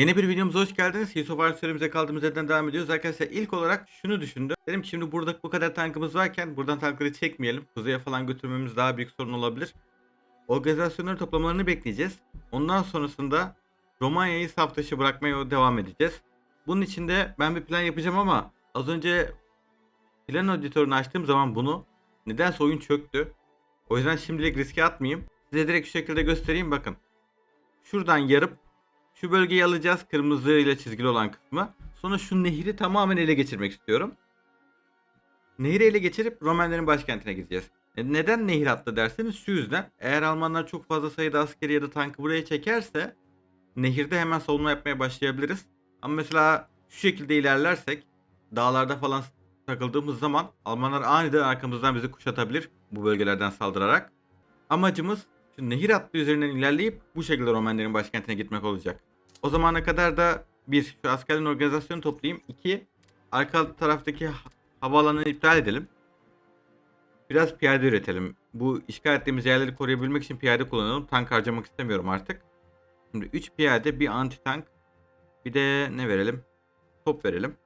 Yeni bir videomuza hoş geldiniz. War serimize kaldığımız yerden devam ediyoruz. Arkadaşlar ilk olarak şunu düşündüm. Dedim ki şimdi burada bu kadar tankımız varken buradan tankları çekmeyelim. Kuzeye falan götürmemiz daha büyük sorun olabilir. Organizasyonların toplamalarını bekleyeceğiz. Ondan sonrasında Romanya'yı saf dışı bırakmaya devam edeceğiz. Bunun için de ben bir plan yapacağım ama az önce plan editörünü açtığım zaman bunu nedense oyun çöktü. O yüzden şimdilik riske atmayayım. Size direkt şu şekilde göstereyim bakın. Şuradan yarıp şu bölgeyi alacağız kırmızı ile çizgili olan kısmı. Sonra şu nehri tamamen ele geçirmek istiyorum. Nehri ele geçirip Romenlerin başkentine gideceğiz. E, Neden nehir attı derseniz şu yüzden. Eğer Almanlar çok fazla sayıda askeri ya da tankı buraya çekerse nehirde hemen savunma yapmaya başlayabiliriz. Ama mesela şu şekilde ilerlersek dağlarda falan takıldığımız zaman Almanlar aniden arkamızdan bizi kuşatabilir bu bölgelerden saldırarak. Amacımız şu nehir hattı üzerinden ilerleyip bu şekilde Romenlerin başkentine gitmek olacak. O zamana kadar da bir şu askerlerin organizasyonu toplayayım. İki arka taraftaki ha- havaalanını iptal edelim. Biraz piyade üretelim. Bu işgal ettiğimiz yerleri koruyabilmek için piyade kullanalım. Tank harcamak istemiyorum artık. Şimdi 3 piyade, bir anti tank, bir de ne verelim? Top verelim.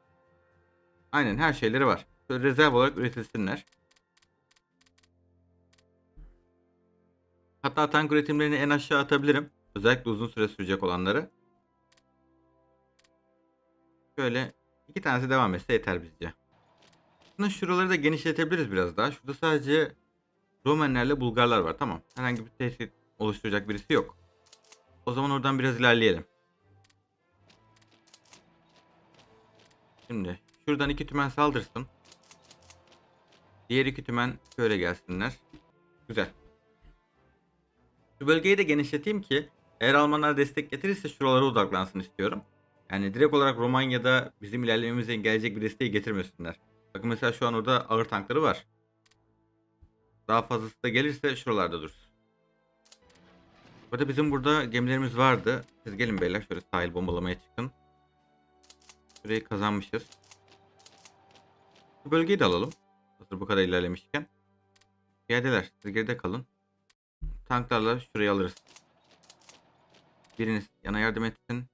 Aynen her şeyleri var. Şöyle rezerv olarak üretilsinler. Hatta tank üretimlerini en aşağı atabilirim. Özellikle uzun süre sürecek olanları. Şöyle iki tanesi devam etse yeter bizce. Aslında şuraları da genişletebiliriz biraz daha. Şurada sadece Romenlerle Bulgarlar var. Tamam. Herhangi bir tehdit oluşturacak birisi yok. O zaman oradan biraz ilerleyelim. Şimdi şuradan iki tümen saldırsın. Diğer iki tümen şöyle gelsinler. Güzel. Şu bölgeyi de genişleteyim ki eğer Almanlar destek getirirse şuralara odaklansın istiyorum. Yani direkt olarak Romanya'da bizim ilerlememizi engelleyecek bir desteği getirmesinler. Bakın mesela şu an orada ağır tankları var. Daha fazlası da gelirse şuralarda dursun. Burada bizim burada gemilerimiz vardı. Siz gelin beyler şöyle sahil bombalamaya çıkın. Şurayı kazanmışız. Bu bölgeyi de alalım. Hazır bu kadar ilerlemişken. Piyadeler siz geride kalın. Tanklarla şurayı alırız. Biriniz yana yardım etsin.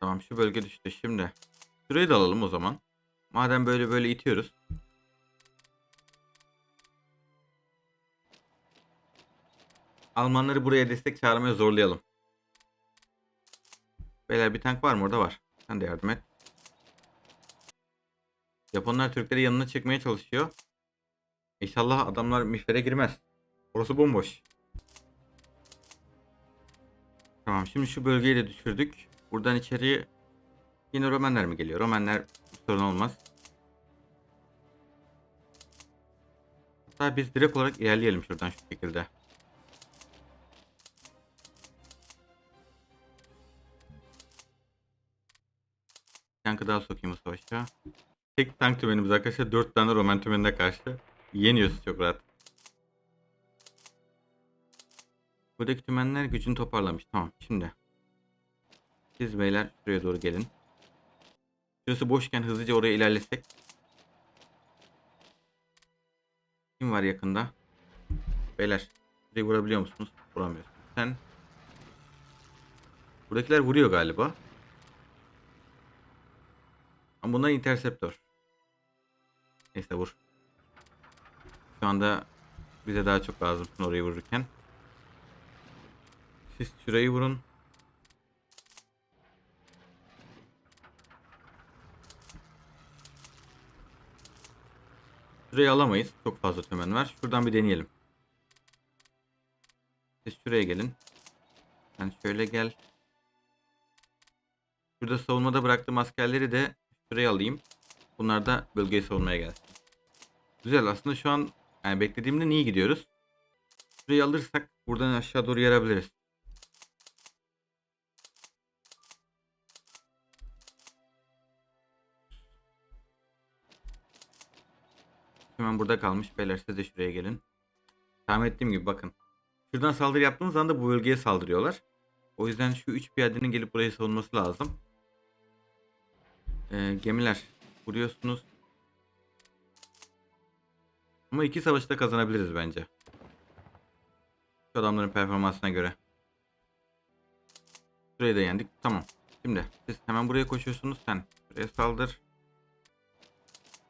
Tamam şu bölge düştü şimdi. Şurayı da alalım o zaman. Madem böyle böyle itiyoruz. Almanları buraya destek çağırmaya zorlayalım. Beyler bir tank var mı? Orada var. Sen de yardım et. Japonlar Türkleri yanına çekmeye çalışıyor. İnşallah adamlar mihvere girmez. Orası bomboş. Tamam şimdi şu bölgeyi de düşürdük. Buradan içeriye yine Romenler mi geliyor? Romenler sorun olmaz. Hatta biz direkt olarak ilerleyelim şuradan şu şekilde. Tankı daha sokayım bu savaşa. Tek tank tümenimiz arkadaşlar 4 tane Roman tümenine karşı. Yeniyoruz çok rahat. Buradaki tümenler gücünü toparlamış. Tamam şimdi. Siz beyler şuraya doğru gelin. Şurası boşken hızlıca oraya ilerlesek. Kim var yakında? Beyler. Burayı vurabiliyor musunuz? Vuramıyorsunuz. Sen. Buradakiler vuruyor galiba. Ama bunlar interceptor. Neyse vur. Şu anda bize daha çok lazımsın orayı vururken. Siz şurayı vurun. Şurayı alamayız. Çok fazla tümen var. Şuradan bir deneyelim. Siz şuraya gelin. Sen şöyle gel. Şurada savunmada bıraktığım askerleri de şuraya alayım. Bunlar da bölgeyi savunmaya gelsin. Güzel aslında şu an yani beklediğimden iyi gidiyoruz. Şurayı alırsak buradan aşağı doğru yarabiliriz. Hemen burada kalmış. Beyler siz de şuraya gelin. Tahmin ettiğim gibi bakın. Şuradan saldırı yaptığımız anda bu bölgeye saldırıyorlar. O yüzden şu 3 piyadenin gelip burayı savunması lazım. Ee, gemiler. Vuruyorsunuz. Ama iki savaşta kazanabiliriz bence. Şu adamların performansına göre. Şurayı da yendik. Tamam. Şimdi siz hemen buraya koşuyorsunuz. Sen buraya saldır.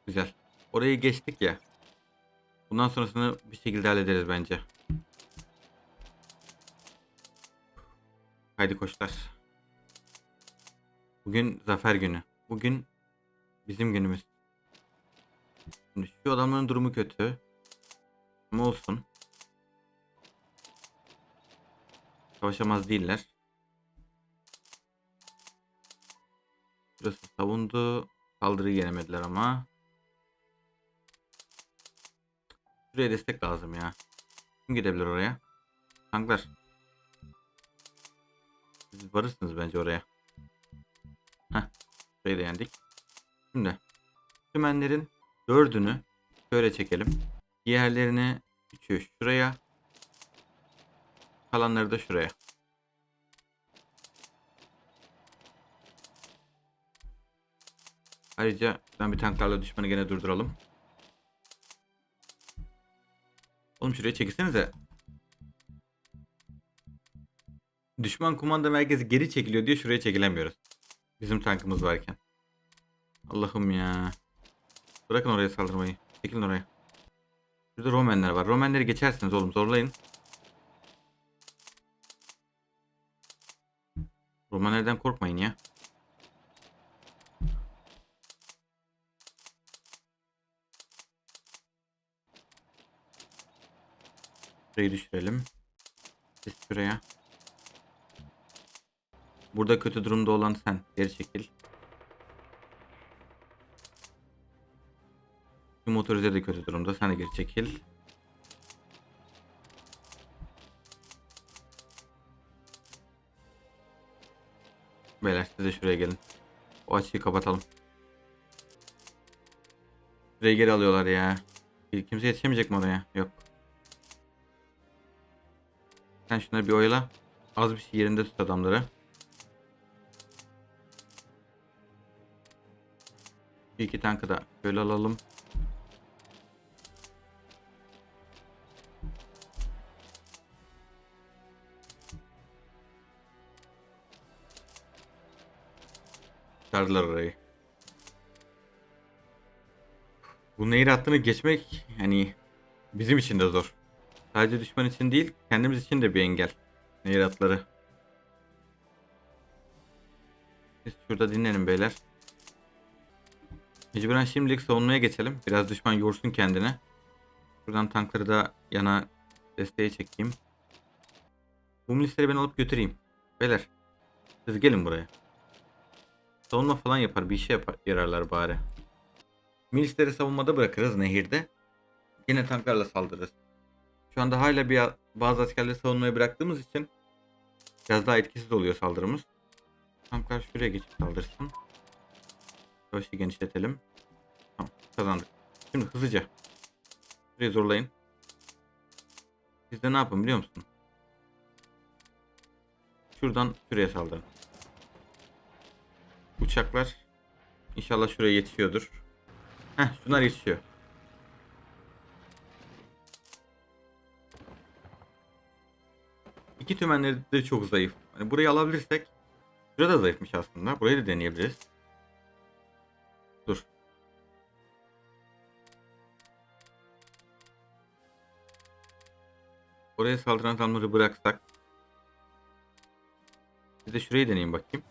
Güzel. Orayı geçtik ya. Bundan sonrasını bir şekilde hallederiz bence. Haydi koçlar. Bugün zafer günü. Bugün bizim günümüz. Şimdi şu adamların durumu kötü. Ama olsun. Savaşamaz değiller. Burası savundu. Saldırıyı yenemediler ama. Şuraya destek lazım ya. Kim gidebilir oraya? Tanklar. Siz varırsınız bence oraya. Heh. Burayı da yendik. Şimdi. Tümenlerin dördünü şöyle çekelim. Diğerlerini üçü şuraya. Kalanları da şuraya. Ayrıca ben bir tanklarla düşmanı gene durduralım. Oğlum şuraya çekilsenize. Düşman kumanda merkezi geri çekiliyor diye şuraya çekilemiyoruz. Bizim tankımız varken. Allah'ım ya. Bırakın oraya saldırmayı. Çekilin oraya. Şurada Romenler var. Romenleri geçersiniz oğlum zorlayın. Romanlerden korkmayın ya. Şurayı düşürelim. Siz şuraya. Burada kötü durumda olan sen. Geri çekil. Şu motorize de kötü durumda. Sen de geri çekil. Beyler siz de şuraya gelin. O açıyı kapatalım. Şurayı geri alıyorlar ya. Kimse yetişemeyecek mi oraya? Yok. Sen şunları bir oyla. Az bir şey yerinde tut adamları. Bir iki tankı da böyle alalım. Sardılar orayı. Bu nehir hattını geçmek hani bizim için de zor. Sadece düşman için değil, kendimiz için de bir engel. Nehir atları. Biz şurada dinlenin beyler. Mecburen şimdilik savunmaya geçelim. Biraz düşman yorsun kendini. Buradan tankları da yana desteğe çekeyim. Bu milisleri ben alıp götüreyim. Beyler. Siz gelin buraya. Savunma falan yapar. Bir işe yapar, yararlar bari. Milisleri savunmada bırakırız nehirde. Yine tanklarla saldırırız. Şu anda hala bir bazı askerleri savunmaya bıraktığımız için biraz daha etkisiz oluyor saldırımız. Tanklar şuraya geçip saldırsın. Savaşı genişletelim. Tamam kazandık. Şimdi hızlıca. Şurayı zorlayın. Siz de ne yapın biliyor musun? Şuradan şuraya saldırın. Uçaklar inşallah şuraya yetişiyordur. Heh şunlar yetişiyor. İki tümenleri de çok zayıf. Hani burayı alabilirsek Şurada da zayıfmış aslında. Burayı da deneyebiliriz. Dur. Oraya saldıran adamları bıraksak. Bir de şurayı deneyeyim bakayım.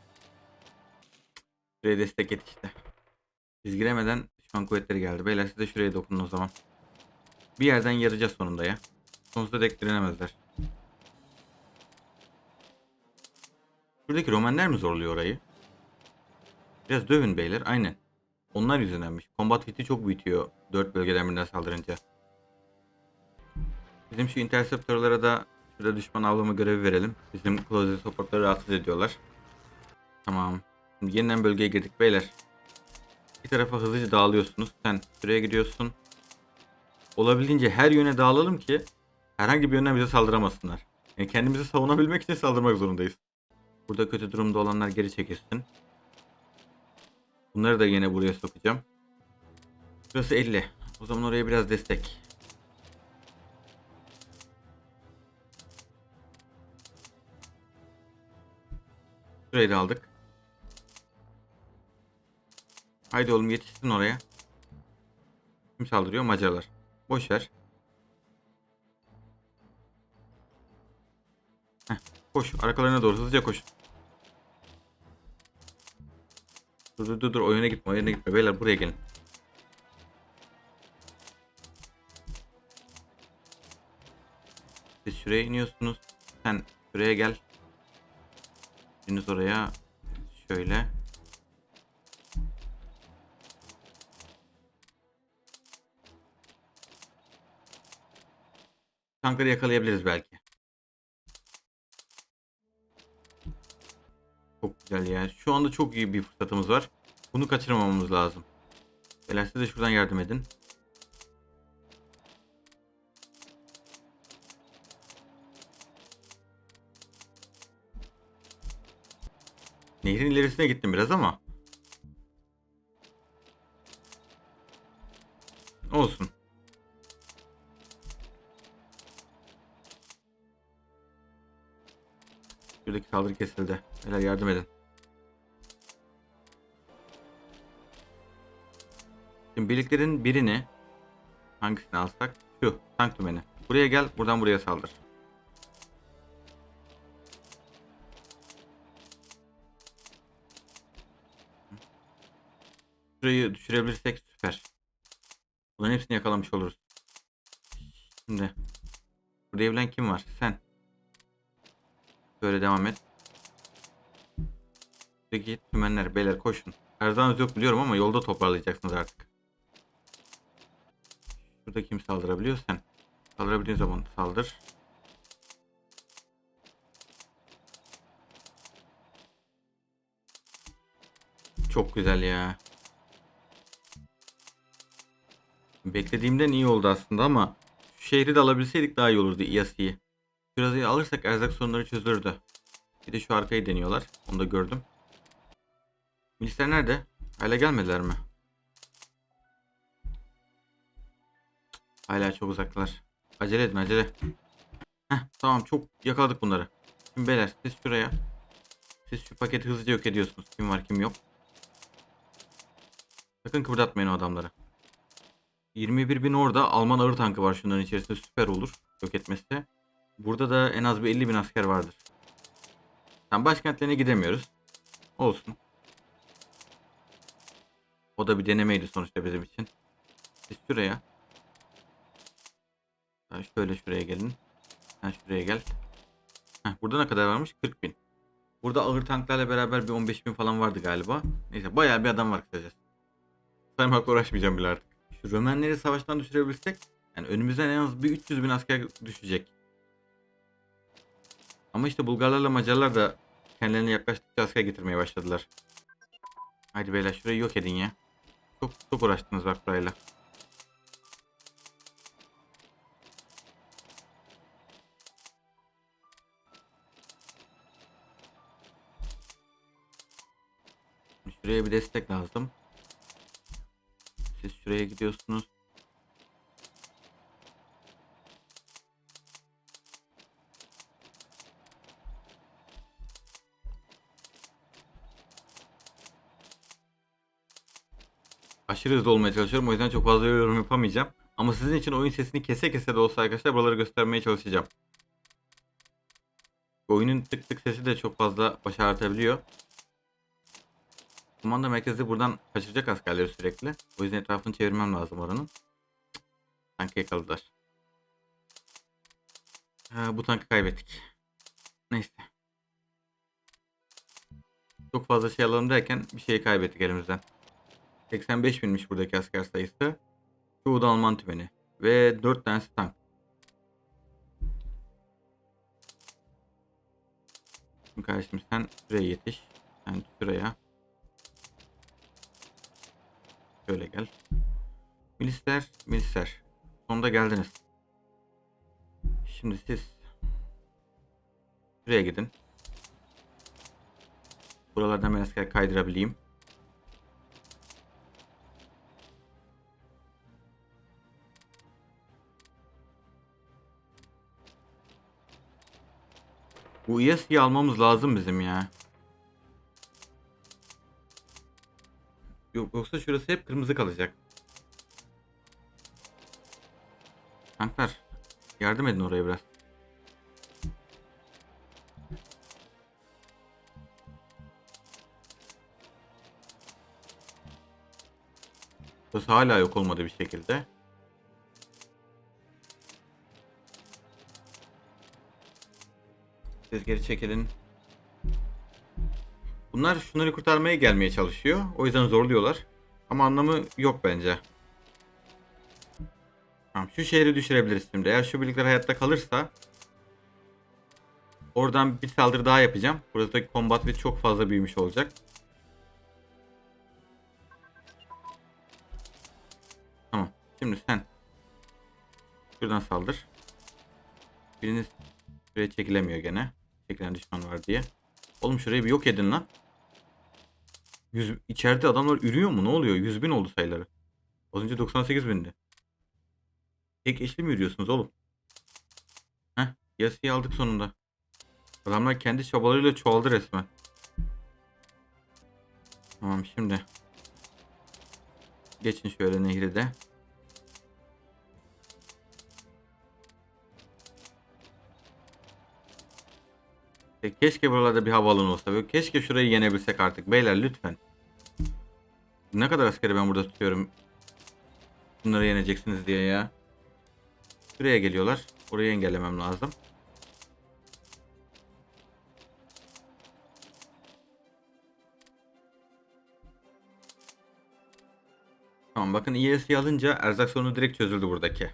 Şuraya destek et işte. Biz giremeden düşman kuvvetleri geldi. Beyler siz de şuraya dokunun o zaman. Bir yerden yarayacağız sonunda ya. Sonsuza dek direnemezler. Şuradaki Romanlar mı zorluyor orayı? Biraz dövün beyler. Aynen. Onlar yüzündenmiş. Combat fit'i çok büyütüyor. Dört bölgeden birine saldırınca. Bizim şu interceptorlara da şurada düşman avlama görevi verelim. Bizim closet supportları rahatsız ediyorlar. Tamam. Şimdi yeniden bölgeye girdik beyler. Bir tarafa hızlıca dağılıyorsunuz. Sen şuraya gidiyorsun. Olabildiğince her yöne dağılalım ki herhangi bir yönden bize saldıramasınlar. Yani kendimizi savunabilmek için saldırmak zorundayız. Burada kötü durumda olanlar geri çekilsin. Bunları da yine buraya sokacağım. Burası 50. O zaman oraya biraz destek. Şurayı da aldık. Haydi oğlum yetişsin oraya. Kim saldırıyor? Macarlar. Boşver. Koş. Arkalarına doğru hızlıca koş. Dur dur dur dur. Oyuna gitme. Oyuna gitme. Beyler buraya gelin. Siz şuraya iniyorsunuz. Sen şuraya gel. Biriniz oraya. Şöyle. Tankları yakalayabiliriz belki. Güzel ya. Şu anda çok iyi bir fırsatımız var. Bunu kaçırmamamız lazım. Siz de şuradan yardım edin. Nehrin ilerisine gittim biraz ama. Olsun. Şuradaki saldırı kesildi. Beyler yardım edin. Birliklerin birini hangisini alsak? Şu tank tümeni. Buraya gel buradan buraya saldır. Şurayı düşürebilirsek süper. Bunların hepsini yakalamış oluruz. Şimdi buraya bilen kim var? Sen. Böyle devam et. Peki tümenler beyler koşun. Erzağınız yok biliyorum ama yolda toparlayacaksınız artık. Şurada kim saldırabiliyor? Sen. Saldırabildiğin zaman saldır. Çok güzel ya. Beklediğimden iyi oldu aslında ama şu şehri de alabilseydik daha iyi olurdu İyasi'yi. Şurayı alırsak erzak sorunları çözülürdü. Bir de şu arkayı deniyorlar. Onu da gördüm. Milisler nerede? Hala gelmediler mi? Hala çok uzaklar. Acele edin acele. Heh tamam çok yakaladık bunları. Şimdi beyler siz şuraya. Siz şu paketi hızlıca yok ediyorsunuz. Kim var kim yok. Sakın kıpırdatmayın o adamları. 21 bin orada Alman ağır tankı var şunların içerisinde süper olur yok etmesi. Burada da en az bir 50 bin asker vardır. Tam başkentlerine gidemiyoruz. Olsun. O da bir denemeydi sonuçta bizim için. Biz şuraya. Ha, şöyle şuraya gelin. Sen şuraya gel. Heh, burada ne kadar varmış? 40 bin. Burada ağır tanklarla beraber bir 15 bin falan vardı galiba. Neyse bayağı bir adam var kısacası. Saymakla uğraşmayacağım bile artık. Şu Römenleri savaştan düşürebilsek yani önümüzden en az bir 300 bin asker düşecek. Ama işte Bulgarlarla Macarlar da kendilerine yaklaştıkça asker getirmeye başladılar. Haydi beyler şurayı yok edin ya. Çok çok uğraştınız bak burayla. Şuraya bir destek lazım. Siz şuraya gidiyorsunuz. Aşırı hızlı olmaya çalışıyorum. O yüzden çok fazla yorum yapamayacağım. Ama sizin için oyun sesini kese kese de olsa arkadaşlar buraları göstermeye çalışacağım. Oyunun tık tık sesi de çok fazla baş ağrıtabiliyor. Kumanda merkezi buradan kaçıracak askerleri sürekli. O yüzden etrafını çevirmem lazım oranın. Tankı yakaladılar. Ha, bu tankı kaybettik. Neyse. Çok fazla şey alalım derken bir şeyi kaybettik elimizden. 85 binmiş buradaki asker sayısı. Çoğu da Alman tümeni. Ve 4 tanesi tank. Şimdi kardeşim sen şuraya yetiş. Sen şuraya. Şöyle gel. Milisler, milisler. Sonunda geldiniz. Şimdi siz şuraya gidin. Buralardan ben asker kaydırabileyim. Bu ESC'yi almamız lazım bizim ya. Yok, yoksa şurası hep kırmızı kalacak. Tanklar yardım edin oraya biraz. Burası hala yok olmadı bir şekilde. Siz geri çekilin. Bunlar şunları kurtarmaya gelmeye çalışıyor. O yüzden zorluyorlar. Ama anlamı yok bence. Tamam şu şehri düşürebiliriz şimdi. Eğer şu birlikler hayatta kalırsa oradan bir saldırı daha yapacağım. Buradaki combat ve çok fazla büyümüş olacak. Tamam. Şimdi sen şuradan saldır. Biriniz şuraya çekilemiyor gene. Çekilen düşman var diye. Oğlum şurayı bir yok edin lan. Yüz, içeride adamlar ürüyor mu? Ne oluyor? 100 bin oldu sayıları. Az önce 98 bindi. Tek eşli mi yürüyorsunuz oğlum? Heh. Yasayı aldık sonunda. Adamlar kendi çabalarıyla çoğaldı resmen. Tamam şimdi. Geçin şöyle nehri de. E, Keşke buralarda bir havaalanı olsa. Keşke şurayı yenebilsek artık. Beyler lütfen. Ne kadar askeri ben burada tutuyorum. Bunları yeneceksiniz diye ya. Şuraya geliyorlar. Orayı engellemem lazım. Tamam bakın ESC alınca erzak sorunu direkt çözüldü buradaki.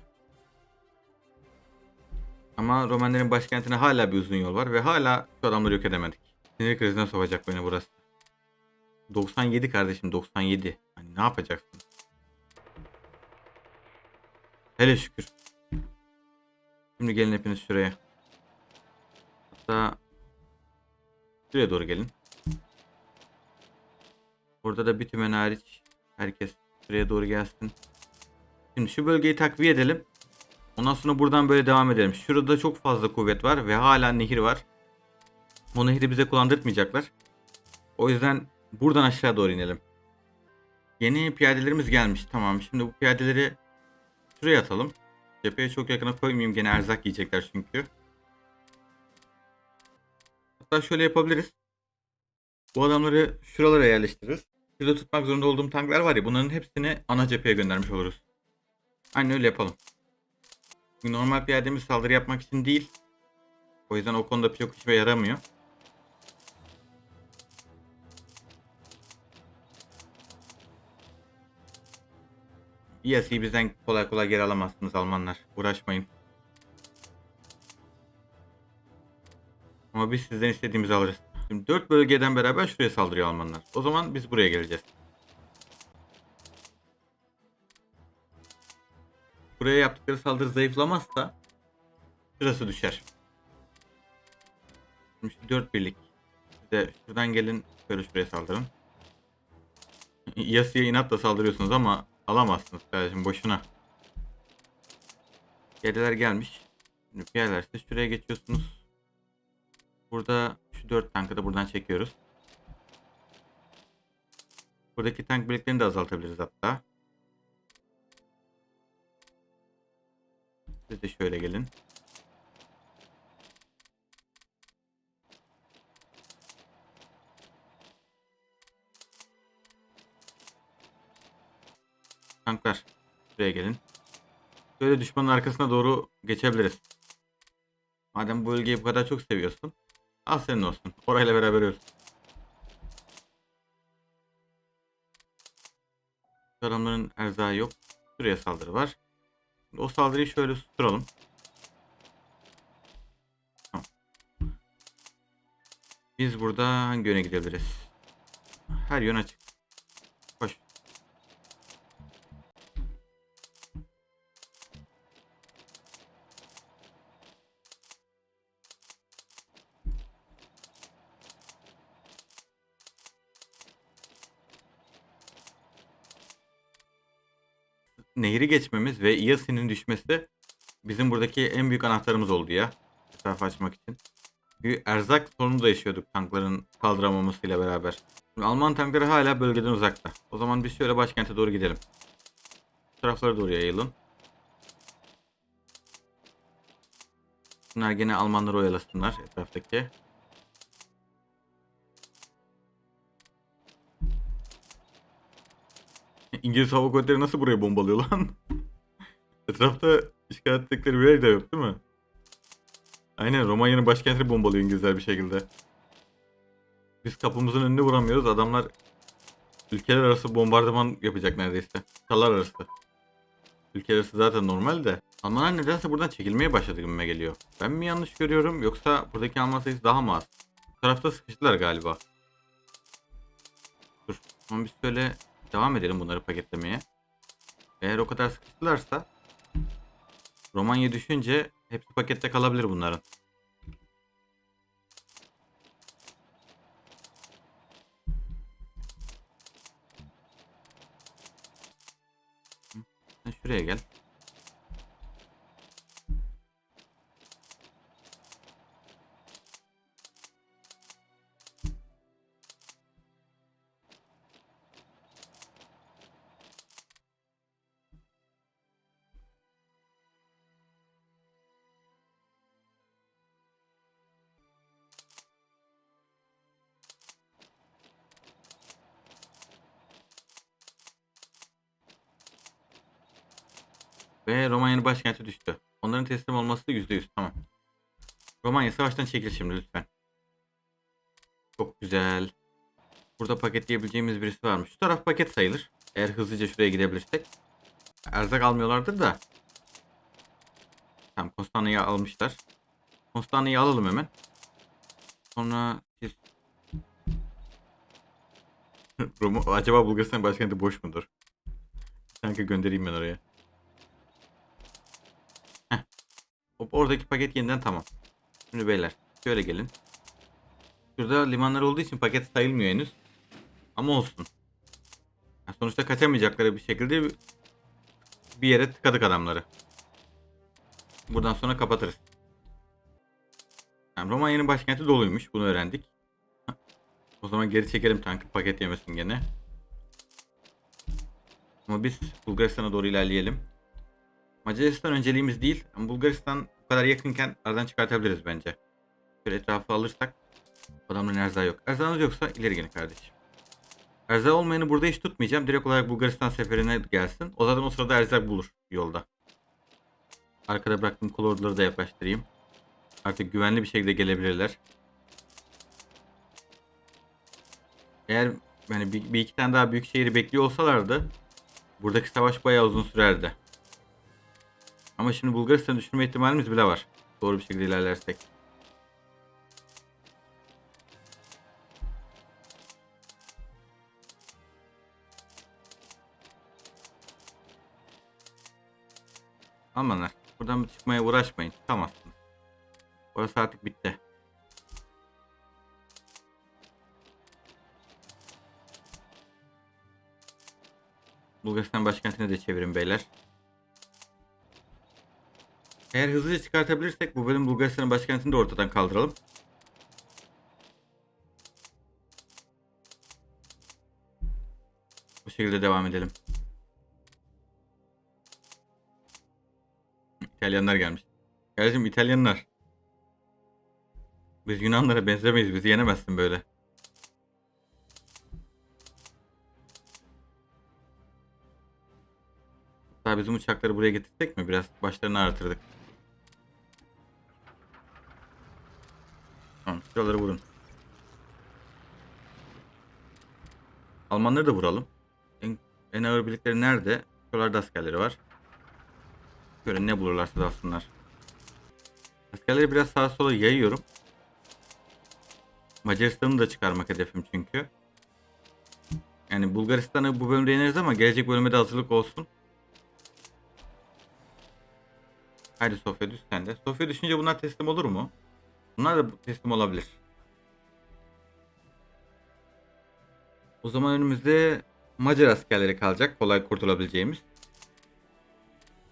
Ama Romanların başkentine hala bir uzun yol var ve hala şu adamları yok edemedik. Sinir krizine sokacak beni burası. 97 kardeşim 97. Hani ne yapacaksın? Hele şükür. Şimdi gelin hepiniz şuraya. Hatta şuraya doğru gelin. Burada da bir tümen hariç herkes şuraya doğru gelsin. Şimdi şu bölgeyi takviye edelim. Ondan sonra buradan böyle devam edelim. Şurada çok fazla kuvvet var ve hala nehir var. O nehri bize kullandırtmayacaklar. O yüzden buradan aşağı doğru inelim. Yeni piyadelerimiz gelmiş. Tamam. Şimdi bu piyadeleri şuraya atalım. Cepheye çok yakına koymayayım. Gene erzak yiyecekler çünkü. Hatta şöyle yapabiliriz. Bu adamları şuralara yerleştiririz. Şurada tutmak zorunda olduğum tanklar var ya bunların hepsini ana cepheye göndermiş oluruz. Aynen öyle yapalım. Çünkü normal piyademiz saldırı yapmak için değil. O yüzden o konuda çok işe yaramıyor. ESC'yi bizden kolay kolay geri alamazsınız Almanlar. Uğraşmayın. Ama biz sizden istediğimizi alırız. Şimdi 4 bölgeden beraber şuraya saldırıyor Almanlar. O zaman biz buraya geleceğiz. Buraya yaptıkları saldırı zayıflamazsa şurası düşer. Şimdi 4 birlik. Siz de şuradan gelin böyle şuraya saldırın. Yasıya inatla saldırıyorsunuz ama alamazsınız kardeşim boşuna. Piyadeler gelmiş. Şimdi siz şuraya geçiyorsunuz. Burada şu 4 tankı da buradan çekiyoruz. Buradaki tank birliklerini de azaltabiliriz hatta. Siz de şöyle gelin. Tanklar buraya gelin. Böyle düşmanın arkasına doğru geçebiliriz. Madem bu bölgeyi bu kadar çok seviyorsun. Al senin olsun. Orayla beraber öl. Adamların erzağı yok. Şuraya saldırı var. O saldırıyı şöyle susturalım. Biz burada hangi yöne gidebiliriz? Her yön açık. Nehri geçmemiz ve Iyasi'nin düşmesi bizim buradaki en büyük anahtarımız oldu ya. Etrafı açmak için. Bir erzak sorunu da yaşıyorduk tankların kaldıramamasıyla beraber. Şimdi Alman tankları hala bölgeden uzakta. O zaman biz şöyle başkente doğru gidelim. Taraflara doğru yayılın. Bunlar gene Almanları oyalasınlar etraftaki. İngiliz Hava Kuvvetleri nasıl buraya bombalıyor lan? Etrafta işgal ettikleri bir yer de yok değil mi? Aynen Romanya'nın başkentini bombalıyor İngilizler bir şekilde. Biz kapımızın önünü vuramıyoruz. Adamlar ülkeler arası bombardıman yapacak neredeyse. Kıtalar arası. Ülkeler arası zaten normal de. Almanlar nedense buradan çekilmeye başladı gibime geliyor. Ben mi yanlış görüyorum yoksa buradaki Alman sayısı daha mı az? Bu tarafta sıkıştılar galiba. Dur. Ama biz şöyle devam edelim bunları paketlemeye. Eğer o kadar sıkıştılarsa Romanya düşünce hepsi pakette kalabilir bunların. Şuraya gel. Ve Romanya'nın başkenti düştü. Onların teslim olması da %100 tamam. Romanya savaştan çekil şimdi lütfen. Çok güzel. Burada paketleyebileceğimiz birisi varmış. Şu taraf paket sayılır. Eğer hızlıca şuraya gidebilirsek. Erzak almıyorlardır da. Tamam Konstanta'yı almışlar. Konstanta'yı alalım hemen. Sonra siz... Roma, acaba Bulgaristan başkenti boş mudur? Sanki göndereyim ben oraya. Hop oradaki paket yeniden tamam. Şimdi beyler şöyle gelin. Şurada limanlar olduğu için paket sayılmıyor henüz. Ama olsun. Yani sonuçta kaçamayacakları bir şekilde bir yere tıkadık adamları. Buradan sonra kapatırız. Yani Romanya'nın başkenti doluymuş. Bunu öğrendik. O zaman geri çekelim tankı paket yemesin gene. Ama biz Bulgaristan'a doğru ilerleyelim. Macaristan önceliğimiz değil. Ama Bulgaristan bu kadar yakınken aradan çıkartabiliriz bence. Şöyle etrafı alırsak adamların erzağı yok. Erzağınız yoksa ileri gelin kardeşim. Erzağı olmayanı burada hiç tutmayacağım. Direkt olarak Bulgaristan seferine gelsin. O zaten o sırada erzak bulur yolda. Arkada bıraktığım kol orduları da yaklaştırayım. Artık güvenli bir şekilde gelebilirler. Eğer yani bir, bir iki tane daha büyük şehri bekliyor olsalardı buradaki savaş bayağı uzun sürerdi. Ama şimdi Bulgaristan'ı düşürme ihtimalimiz bile var. Doğru bir şekilde ilerlersek. Amanlar. Buradan çıkmaya uğraşmayın. Çıkamazsınız. Orası artık bitti. Bulgaristan başkentine de çevirin beyler. Eğer hızlıca çıkartabilirsek bu bölüm Bulgaristan'ın başkentini de ortadan kaldıralım. Bu şekilde devam edelim. İtalyanlar gelmiş. Kardeşim İtalyanlar. Biz Yunanlara benzemeyiz. Bizi yenemezsin böyle. Hatta bizim uçakları buraya getirsek mi? Biraz başlarını ağrıtırdık. Tamam şuraları vurun. Almanları da vuralım. En, en ağır birlikleri nerede? Şuralarda askerleri var. Şöyle ne bulurlarsa alsınlar. Askerleri biraz sağa sola yayıyorum. Macaristan'ı da çıkarmak hedefim çünkü. Yani Bulgaristan'ı bu bölümde yeneriz ama gelecek bölüme de hazırlık olsun. Haydi Sofya düş sen de. Sofya düşünce bunlar teslim olur mu? Bunlar da teslim olabilir. O zaman önümüzde Macar askerleri kalacak. Kolay kurtulabileceğimiz.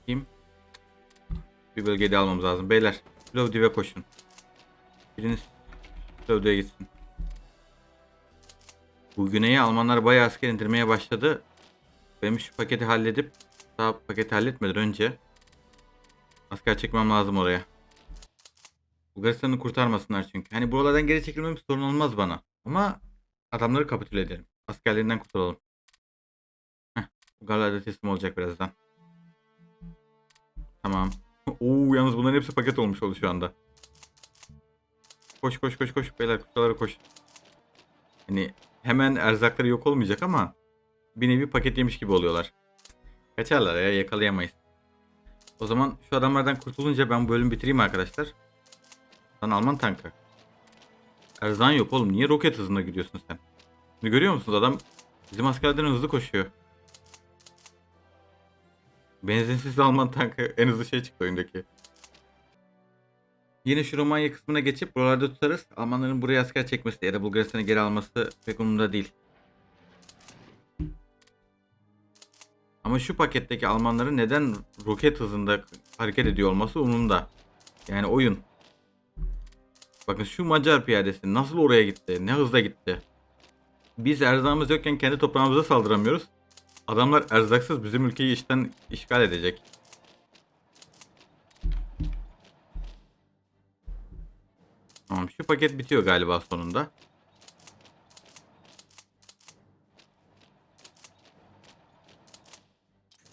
Kim? Bir bölgeyi almamız lazım. Beyler Plovdiv'e koşun. Biriniz Plovdiv'e gitsin. Bu güneye Almanlar bayağı asker indirmeye başladı. Benim şu paketi halledip daha paketi halletmeden önce asker çekmem lazım oraya. Bulgaristan'ı kurtarmasınlar çünkü. Hani buralardan geri çekilmem sorun olmaz bana. Ama adamları kapitüle edelim. Askerlerinden kurtulalım. Heh, teslim olacak birazdan. Tamam. Oo yalnız bunların hepsi paket olmuş oldu şu anda. Koş koş koş koş beyler kutulara koş. Hani hemen erzakları yok olmayacak ama bir nevi paket yemiş gibi oluyorlar. Kaçarlar ya yakalayamayız. O zaman şu adamlardan kurtulunca ben bu bölümü bitireyim arkadaşlar. Lan Alman tankı. Erzan yok oğlum. Niye roket hızında gidiyorsun sen? Bunu görüyor musunuz? Adam bizim askerlerden hızlı koşuyor. Benzinsiz Alman tankı en hızlı şey çıktı oyundaki. Yine şu Romanya kısmına geçip buralarda tutarız. Almanların buraya asker çekmesi ya da Bulgaristan'ı geri alması pek umurumda değil. Ama şu paketteki Almanların neden roket hızında hareket ediyor olması umurumda. Yani oyun. Bakın şu Macar piyadesi nasıl oraya gitti? Ne hızla gitti? Biz erzağımız yokken kendi toprağımıza saldıramıyoruz. Adamlar erzaksız bizim ülkeyi işten işgal edecek. Tamam şu paket bitiyor galiba sonunda.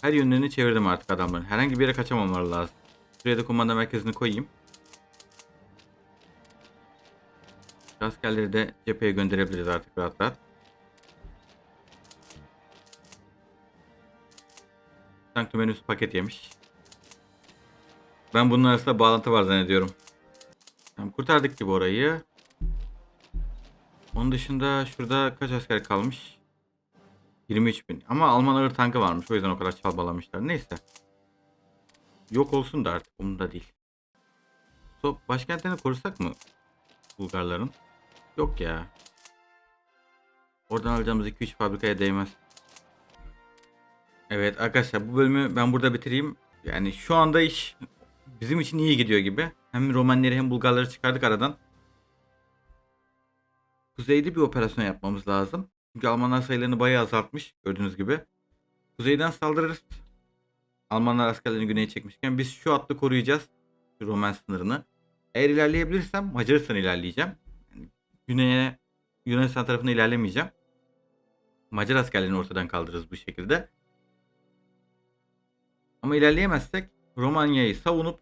Her yönlerini çevirdim artık adamların. Herhangi bir yere kaçamamaları lazım. Şuraya da kumanda merkezini koyayım. Askerleri de cepheye gönderebiliriz artık rahat rahat. Sanctum henüz paket yemiş. Ben bunun arasında bağlantı var zannediyorum. Tamam, kurtardık gibi orayı. Onun dışında şurada kaç asker kalmış? 23 bin. Ama Alman ağır tankı varmış. O yüzden o kadar çalbalamışlar. Neyse. Yok olsun da artık. Umurumda değil. So, başkentlerini korusak mı? Bulgarların. Yok ya. Oradan alacağımız 2-3 fabrikaya değmez. Evet arkadaşlar bu bölümü ben burada bitireyim. Yani şu anda iş bizim için iyi gidiyor gibi. Hem Romanları hem Bulgarları çıkardık aradan. Kuzeyde bir operasyon yapmamız lazım. Çünkü Almanlar sayılarını bayağı azaltmış gördüğünüz gibi. Kuzeyden saldırırız. Almanlar askerlerini güneye çekmişken biz şu hattı koruyacağız. Roman sınırını. Eğer ilerleyebilirsem Macaristan ilerleyeceğim. Güneye Yunanistan tarafına ilerlemeyeceğim. Macar askerlerini ortadan kaldırırız bu şekilde. Ama ilerleyemezsek Romanya'yı savunup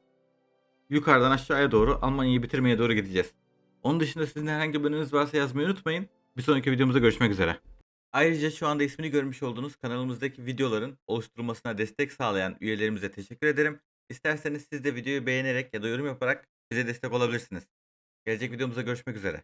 yukarıdan aşağıya doğru Almanya'yı bitirmeye doğru gideceğiz. Onun dışında sizin herhangi bir önünüz varsa yazmayı unutmayın. Bir sonraki videomuzda görüşmek üzere. Ayrıca şu anda ismini görmüş olduğunuz kanalımızdaki videoların oluşturulmasına destek sağlayan üyelerimize teşekkür ederim. İsterseniz siz de videoyu beğenerek ya da yorum yaparak bize destek olabilirsiniz. Gelecek videomuzda görüşmek üzere.